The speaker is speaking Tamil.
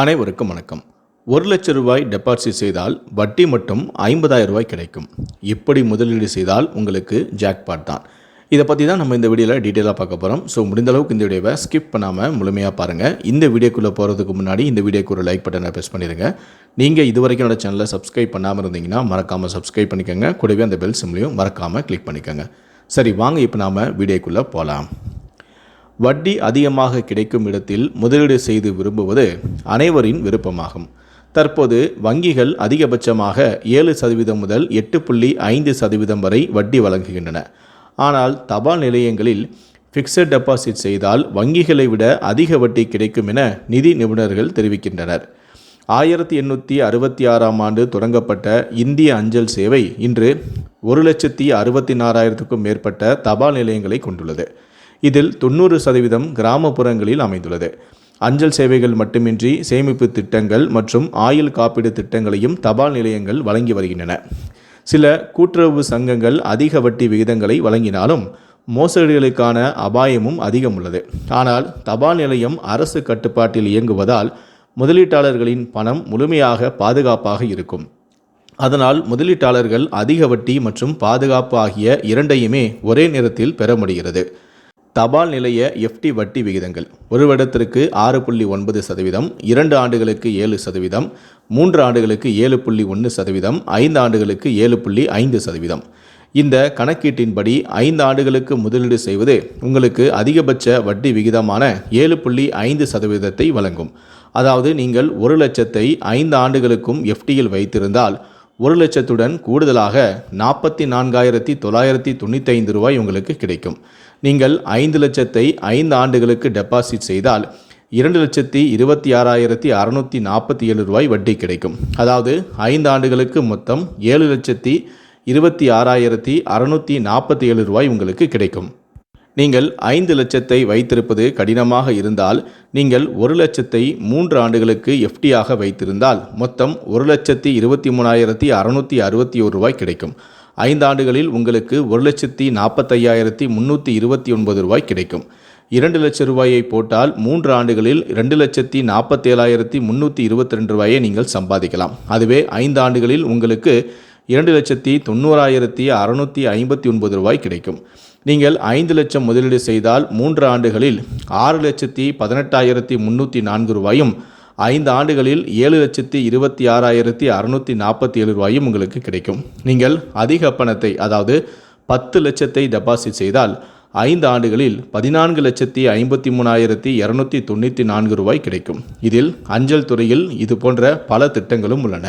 அனைவருக்கும் வணக்கம். ஒரு லட்ச ரூபாய் டெபாசிட் செய்தால் வட்டி மட்டும் ஐம்பதாயிரம் ரூபாய் கிடைக்கும். இப்படி முதலீடு செய்தால் உங்களுக்கு ஜாக்பாட் தான். இதை பற்றி தான் நம்ம இந்த வீடியோவில் டீட்டெயிலாக பார்க்க போகிறோம் ஸோ முடிந்த அளவுக்கு இந்த வீடியோவை ஸ்கிப் பண்ணாமல் முழுமையாக பாருங்கள் இந்த வீடியோக்குள்ளே போகிறதுக்கு முன்னாடி இந்த வீடியோக்கு ஒரு லைக் பட்டனை ப்ரெஸ் பண்ணிடுங்க. நீங்கள் இது வரைக்கும் என்னோட சேனலை சப்ஸ்கிரைப் பண்ணாமல் இருந்தீங்கன்னா மறக்காமல் சப்ஸ்கிரைப் பண்ணிக்கோங்க. கூடவே அந்த பெல் சிம்லையும் மறக்காமல் கிளிக் பண்ணிக்கோங்க. சரி வாங்க இப்போ நாம் வீடியோக்குள்ளே போகலாம் வட்டி அதிகமாக கிடைக்கும் இடத்தில் முதலீடு செய்து விரும்புவது அனைவரின் விருப்பமாகும். தற்போது வங்கிகள் அதிகபட்சமாக ஏழு சதவீதம் முதல் எட்டு புள்ளி ஐந்து சதவீதம் வரை வட்டி வழங்குகின்றன. ஆனால் தபால் நிலையங்களில் ஃபிக்ஸட் டெபாசிட் செய்தால் வங்கிகளை விட அதிக வட்டி கிடைக்கும் என நிதி நிபுணர்கள் தெரிவிக்கின்றனர். ஆயிரத்தி எண்ணூற்றி அறுபத்தி ஆறாம் ஆண்டு தொடங்கப்பட்ட இந்திய அஞ்சல் சேவை இன்று ஒரு லட்சத்தி அறுபத்தி நாலாயிரத்துக்கும் மேற்பட்ட தபால் நிலையங்களை கொண்டுள்ளது. இதில் தொண்ணூறு சதவீதம் கிராமப்புறங்களில் அமைந்துள்ளது. அஞ்சல் சேவைகள் மட்டுமின்றி சேமிப்பு திட்டங்கள் மற்றும் ஆயுள் காப்பீடு திட்டங்களையும் தபால் நிலையங்கள் வழங்கி வருகின்றன. சில கூட்டுறவு சங்கங்கள் அதிக வட்டி விகிதங்களை வழங்கினாலும் மோசடிகளுக்கான அபாயமும் அதிகம் உள்ளது ஆனால் தபால் நிலையம் அரசு கட்டுப்பாட்டில் இயங்குவதால் முதலீட்டாளர்களின் பணம் முழுமையாக பாதுகாப்பாக இருக்கும். அதனால் முதலீட்டாளர்கள் அதிக வட்டி மற்றும் பாதுகாப்பு ஆகிய இரண்டையுமே ஒரே நேரத்தில் பெற முடிகிறது. தபால் நிலைய எஃப்டி வட்டி விகிதங்கள். ஒரு வருடத்திற்கு ஆறு புள்ளி ஒன்பது சதவீதம் இரண்டு ஆண்டுகளுக்கு ஏழு சதவீதம் மூன்று ஆண்டுகளுக்கு ஏழு புள்ளி ஒன்று சதவீதம் ஐந்து ஆண்டுகளுக்கு ஏழு புள்ளி ஐந்து சதவீதம். இந்த கணக்கீட்டின்படி ஐந்து ஆண்டுகளுக்கு முதலீடு செய்வது உங்களுக்கு அதிகபட்ச வட்டி விகிதமான ஏழு புள்ளி ஐந்து சதவீதத்தை வழங்கும். அதாவது நீங்கள் ஒரு லட்சத்தை ஐந்து ஆண்டுகளுக்கும் எஃப்டியில் வைத்திருந்தால் ஒரு லட்சத்துடன் கூடுதலாக நாற்பத்தி நான்காயிரத்தி தொள்ளாயிரத்தி தொண்ணூற்றி ரூபாய் உங்களுக்கு கிடைக்கும். நீங்கள் ஐந்து லட்சத்தை ஐந்து ஆண்டுகளுக்கு டெபாசிட் செய்தால் இரண்டு லட்சத்தி இருபத்தி ஆறாயிரத்தி அறநூற்றி நாற்பத்தி ஏழு ரூபாய் வட்டி கிடைக்கும். அதாவது ஐந்து ஆண்டுகளுக்கு மொத்தம் ஏழு லட்சத்தி இருபத்தி ஆறாயிரத்தி அறநூற்றி நாற்பத்தி ஏழு ரூபாய் உங்களுக்கு கிடைக்கும். நீங்கள் ஐந்து லட்சத்தை வைத்திருப்பது கடினமாக இருந்தால் நீங்கள் ஒரு லட்சத்தை மூன்று ஆண்டுகளுக்கு எஃப்டியாக வைத்திருந்தால் மொத்தம் ஒரு லட்சத்தி இருபத்தி மூணாயிரத்தி அறநூற்றி அறுபத்தி ஒரு ரூபாய் கிடைக்கும். ஐந்து ஆண்டுகளில் உங்களுக்கு ஒரு லட்சத்தி நாற்பத்தையாயிரத்தி முந்நூற்றி இருபத்தி ஒன்பது ரூபாய் கிடைக்கும். இரண்டு லட்சம் ரூபாயை போட்டால் மூன்று ஆண்டுகளில் ரெண்டு லட்சத்தி நாற்பத்தேழாயிரத்தி முந்நூற்றி இருபத்தி ரெண்டு ரூபாயை நீங்கள் சம்பாதிக்கலாம். அதுவே ஐந்து ஆண்டுகளில் உங்களுக்கு இரண்டு லட்சத்தி தொண்ணூறாயிரத்தி அறநூற்றி ஐம்பத்தி ஒன்பது ரூபாய் கிடைக்கும். நீங்கள் ஐந்து லட்சம் முதலீடு செய்தால் மூன்று ஆண்டுகளில் ஆறு லட்சத்தி பதினெட்டாயிரத்தி முன்னூற்றி நான்கு ரூபாயும் ஐந்து ஆண்டுகளில் ஏழு லட்சத்தி இருபத்தி ஆறாயிரத்தி அறுநூற்றி நாற்பத்தி ஏழு ரூபாயும் உங்களுக்கு கிடைக்கும். நீங்கள் அதிக பணத்தை அதாவது பத்து லட்சத்தை டெபாசிட் செய்தால் ஐந்து ஆண்டுகளில் பதினான்கு லட்சத்தி ஐம்பத்தி மூணாயிரத்தி இரநூத்தி தொண்ணூற்றி நான்கு ரூபாய் கிடைக்கும். இதில் அஞ்சல் துறையில் இது போன்ற பல திட்டங்களும் உள்ளன.